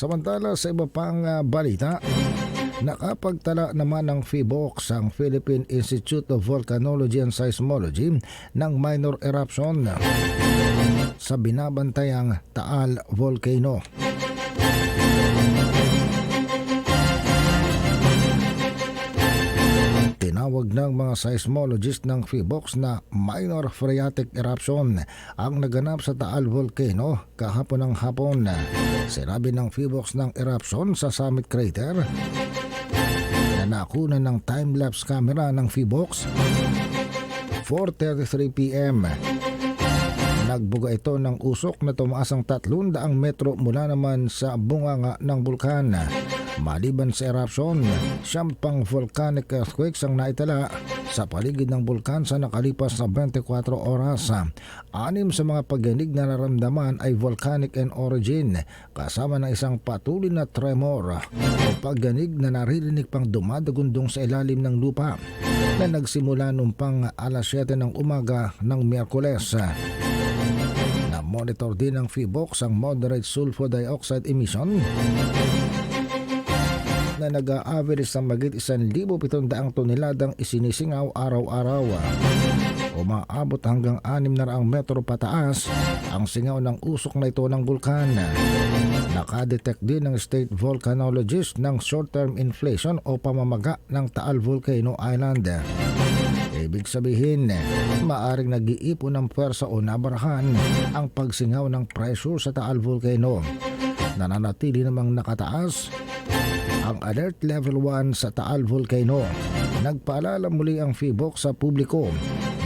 Samantala sa iba pang ah, balita, Nakapagtala naman ng PHIVOX ang Philippine Institute of Volcanology and Seismology ng minor eruption sa binabantayang Taal Volcano. Tinawag ng mga seismologist ng PHIVOX na minor phreatic eruption ang naganap sa Taal Volcano kahapon ng hapon. Sinabi ng PHIVOX ng eruption sa summit crater na nakuna ng time-lapse camera ng PHIVOX 4.33pm. Nagbuga ito ng usok na tumaas ang 300 metro mula naman sa bunganga ng bulkan. Maliban sa eruption, siyam volcanic earthquakes ang naitala sa paligid ng bulkan sa nakalipas na 24 oras. Anim sa mga pagyanig na naramdaman ay volcanic in origin kasama ng isang patuloy na tremor o pagyanig na naririnig pang dumadagundong sa ilalim ng lupa na nagsimula nung pang alas 7 ng umaga ng Miyerkules. Na-monitor din ng PHIVOX ang moderate sulfur dioxide emission na nag-a-average sa magit 1,700 toneladang isinisingaw araw-araw. Umaabot hanggang 600 metro pataas ang singaw ng usok na ito ng bulkan. Nakadetect din ng state volcanologist ng short-term inflation o pamamaga ng Taal Volcano Island. Ibig sabihin, maaring nag-iipon ng pwersa o nabarahan ang pagsingaw ng pressure sa Taal Volcano. Nananatili namang nakataas ang Alert Level 1 sa Taal Volcano. Nagpaalala muli ang PHIVOX sa publiko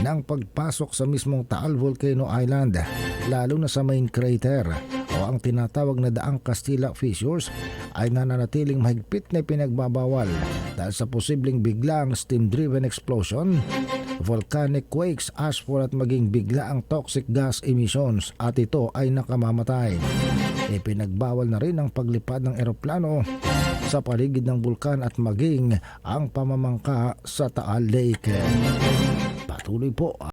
ng pagpasok sa mismong Taal Volcano Island, lalo na sa main crater o ang tinatawag na daang Castilla Fissures ay nananatiling mahigpit na pinagbabawal dahil sa posibleng biglang steam-driven explosion, volcanic quakes, ashfall at maging bigla ang toxic gas emissions at ito ay nakamamatay. Ipinagbawal na rin ang paglipad ng eroplano sa paligid ng bulkan at maging ang pamamangka sa Taal Lake. Patuloy po